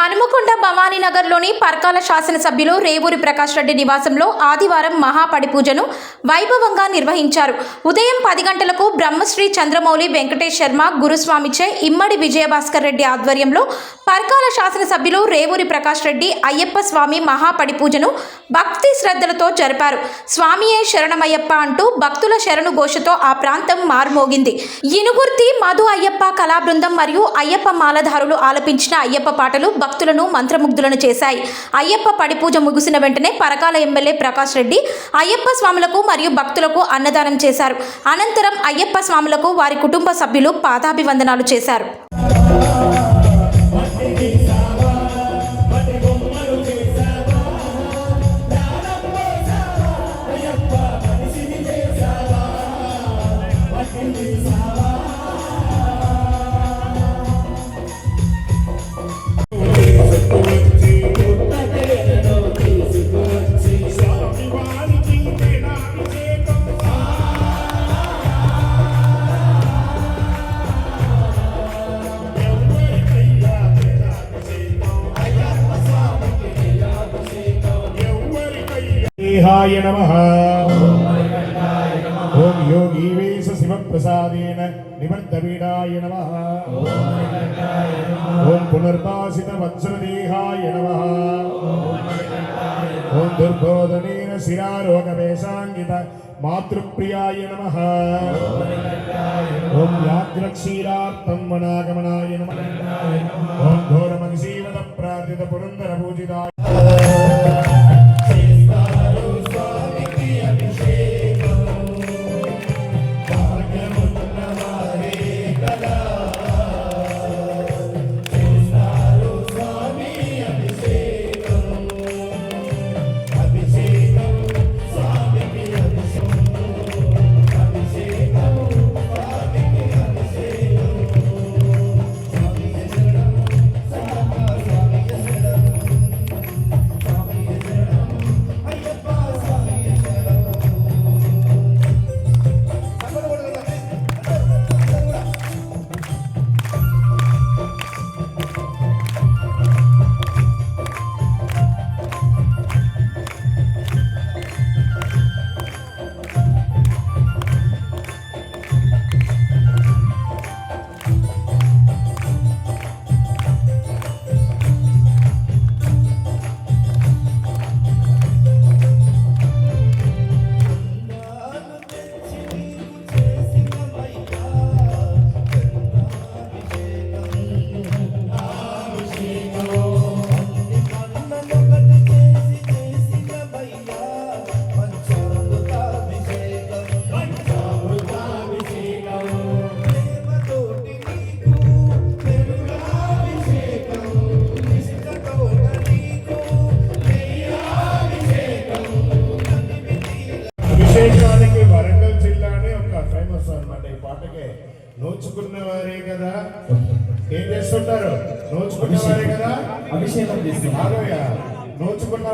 హనుమకొండ భవానీనగర్లోని పర్కాల శాసనసభ్యులు రేవూరి ప్రకాష్ రెడ్డి నివాసంలో ఆదివారం మహాపడి పూజను వైభవంగా నిర్వహించారు. ఉదయం పది గంటలకు బ్రహ్మశ్రీ చంద్రమౌళి వెంకటేష్ శర్మ గురుస్వామిచే ఇమ్మడి విజయభాస్కర్ రెడ్డి ఆధ్వర్యంలో పర్కాల శాసనసభ్యులు రేవూరి ప్రకాష్ రెడ్డి అయ్యప్ప స్వామి మహాపడిపూజను భక్తి శ్రద్ధలతో జరిపారు. స్వామియే శరణమయ్యప్ప అంటూ భక్తుల శరణు ఘోషతో ఆ ప్రాంతం మారుమోగింది. ఇనుగుర్తి మధు అయ్యప్ప కళా బృందం మరియు అయ్యప్ప మాలధారులు ఆలపించిన అయ్యప్ప పాటలు భక్తులను మంత్రముగ్ధులను చేశాయి. అయ్యప్ప పడిపూజ ముగిసిన వెంటనే పరకాల ఎమ్మెల్యే ప్రకాష్ రెడ్డి అయ్యప్ప స్వాములకు మరియు భక్తులకు అన్నదానం చేశారు. అనంతరం అయ్యప్ప స్వాములకు వారి కుటుంబ సభ్యులు పాదాభివందనాలు చేశారు. దేహాయ నమ. ఓం యోగీవేశ శివప్రసాదేన. నిబద్ధపీడాయ நிவர்த்தவீடாய நம ஓம் புனர்பாசித வத்ரதேகாய நம ஓம் துர்போதனேன சிராரோகவேசாங்கித மாத்ருப்பிரியாய நம ஓம் யாத்ரக்ஷீராத்தம் வனாகமனாய நம ஓம் கோரமதிசீவத பிரார்த்தித புரந்தர பூஜிதாய అన్నమాట ఈ పాటకే నోచుకున్న వారే కదా. ఏం చేస్తుంటారు? నోచుకున్న వారే కదా. అభిషేకం చేస్తున్నారు. ఆరోయ నోచుకున్న